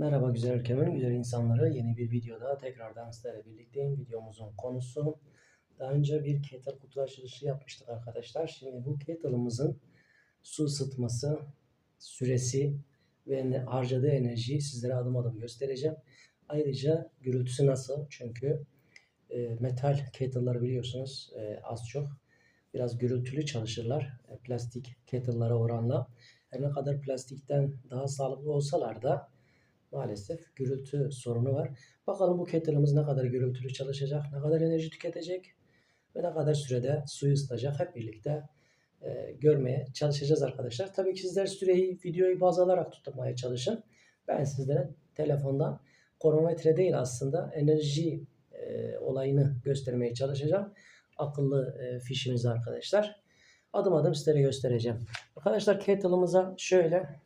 Merhaba güzel ülkemin güzel insanları. Yeni bir videoda tekrardan sizlerle birlikteyim. Videomuzun konusu daha önce bir kettle kutu açılışı yapmıştık arkadaşlar. Şimdi bu kettle'ımızın su ısıtması, süresi ve harcadığı enerjiyi sizlere adım adım göstereceğim. Ayrıca gürültüsü nasıl? Çünkü e, metal kettle'ları biliyorsunuz e, az çok biraz gürültülü çalışırlar. E, plastik kettle'lara oranla. Her ne kadar plastikten daha sağlıklı olsalar da maalesef gürültü sorunu var. Bakalım bu kettle'ımız ne kadar gürültülü çalışacak, ne kadar enerji tüketecek ve ne kadar sürede suyu ısıtacak hep birlikte e, görmeye çalışacağız arkadaşlar. Tabii ki sizler süreyi videoyu baz alarak tutmaya çalışın. Ben sizlere telefondan kronometre değil aslında enerji e, olayını göstermeye çalışacağım. Akıllı e, fişimizi arkadaşlar. Adım adım sizlere göstereceğim. Arkadaşlar kettle'ımıza şöyle